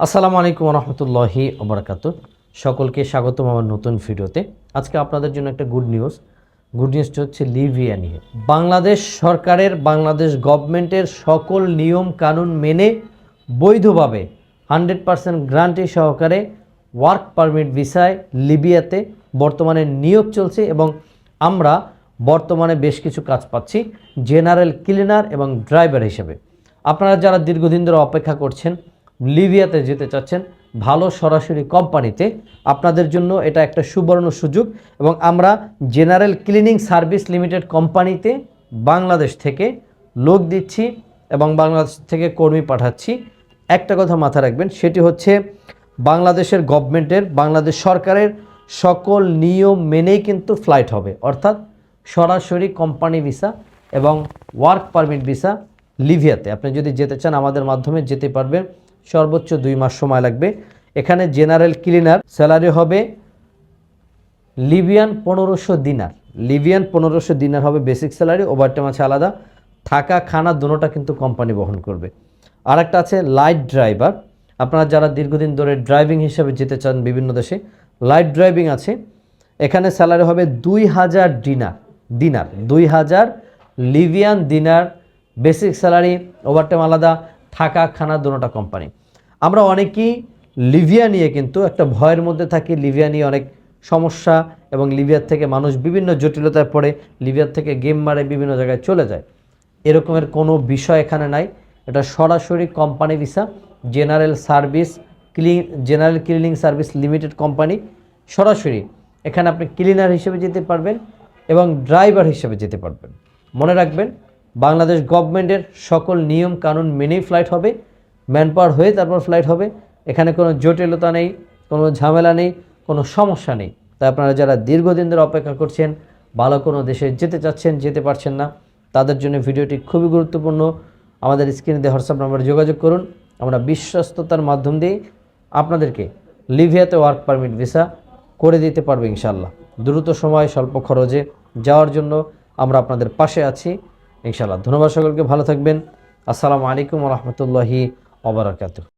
আসসালামু আলাইকুম রহমতুল্লাহি ওবরাকাত সকলকে স্বাগতম আমার নতুন ভিডিওতে। আজকে আপনাদের জন্য একটা গুড নিউজ গুড নিউজটা হচ্ছে লিভিয়া নিয়ে। বাংলাদেশ সরকারের, বাংলাদেশ গভর্নমেন্টের সকল নিয়ম কানুন মেনে বৈধভাবে হান্ড্রেড পার্সেন্ট গ্রান্টি সহকারে ওয়ার্ক পারমিট ভিসায় লিবিয়াতে বর্তমানে নিয়োগ চলছে এবং আমরা বর্তমানে বেশ কিছু কাজ পাচ্ছি জেনারেল ক্লিনার এবং ড্রাইভার হিসেবে। আপনারা যারা দীর্ঘদিন ধরে অপেক্ষা করছেন লিবিয়াতে যেতে চাচ্ছেন ভালো সরাসরি কোম্পানিতে। আপনাদের জন্য এটা একটা সুবর্ণ সুযোগ এবং আমরা জেনারেল ক্লিনিং সার্ভিস লিমিটেড কোম্পানিতে বাংলাদেশ থেকে লোক দিচ্ছি এবং বাংলাদেশ থেকে কর্মী পাঠাচ্ছি। একটা কথা মাথা রাখবেন, সেটি হচ্ছে বাংলাদেশের গভর্নমেন্টের, বাংলাদেশ সরকারের সকল নিয়ম মেনেই কিন্তু ফ্লাইট হবে। অর্থাৎ সরাসরি কোম্পানি ভিসা এবং ওয়ার্ক পারমিট ভিসা লিভিয়াতে আপনি যদি যেতে চান, আমাদের মাধ্যমে যেতে পারবেন। সর্বোচ্চ দুই মাস সময় লাগবে। এখানে জেনারেল ক্লিনার স্যালারি হবে লিবিয়ান পনেরোশো দিনার। লিবিয়ান পনেরোশো দিনার হবে বেসিক স্যালারি, ওভারটাইম আছে আলাদা। থাকা, খানা দুটোটা কিন্তু কোম্পানি বহন করবে। আর একটা আছে লাইট ড্রাইভার। আপনারা যারা দীর্ঘদিন ধরে ড্রাইভিং হিসেবে যেতে চান বিভিন্ন দেশে, লাইট ড্রাইভিং আছে। এখানে স্যালারি হবে দুই হাজার ডিনার দিনার, দুই হাজার লিবিয়ান দিনার। বেসিক স্যালারি, ওভারটাইম আলাদা, থাকা, খানা দুটোটা কোম্পানি। আমরা অনেকেই লিভিয়া নিয়ে কিন্তু একটা ভয়ের মধ্যে থাকি। লিভিয়া নিয়ে অনেক সমস্যা এবং লিবিয়ার থেকে মানুষ বিভিন্ন জটিলতায় পড়ে লিবিয়ার থেকে গেম মারে, বিভিন্ন জায়গায় চলে যায়। এরকমের কোনো বিষয় এখানে নাই। এটা সরাসরি company visa, general service clean, general cleaning service limited company. সরাসরি এখানে আপনি ক্লিনার হিসেবে যেতে পারবেন এবং ড্রাইভার হিসেবে যেতে পারবেন। মনে রাখবেন, বাংলাদেশ গভর্নমেন্টের সকল নিয়ম কানুন মেনেই ফ্লাইট হবে। ম্যান পাওয়ার হয়ে তারপর ফ্লাইট হবে। এখানে কোনো জটিলতা নেই, কোনো ঝামেলা নেই, কোনো সমস্যা নেই। তাই আপনারা যারা দীর্ঘদিন ধরে অপেক্ষা করছেন, ভালো কোনো দেশে যেতে চাচ্ছেন, যেতে পারছেন না, তাদের জন্য ভিডিওটি খুবই গুরুত্বপূর্ণ। আমাদের স্ক্রিনে দিয়ে হোয়াটসঅ্যাপ নাম্বারে যোগাযোগ করুন। আমরা বিশ্বস্ততার মাধ্যম দিয়ে আপনাদেরকে লিভিয়াতে ওয়ার্ক পারমিট ভিসা করে দিতে পারবে ইনশাল্লাহ দ্রুত সময়, স্বল্প খরচে যাওয়ার জন্য আমরা আপনাদের পাশে আছি। ইনশাল্লাহ ধন্যবাদ সকলকে। ভালো থাকবেন। আসসালামু আলাইকুম রহমতুল্লাহি ওবরাকাতু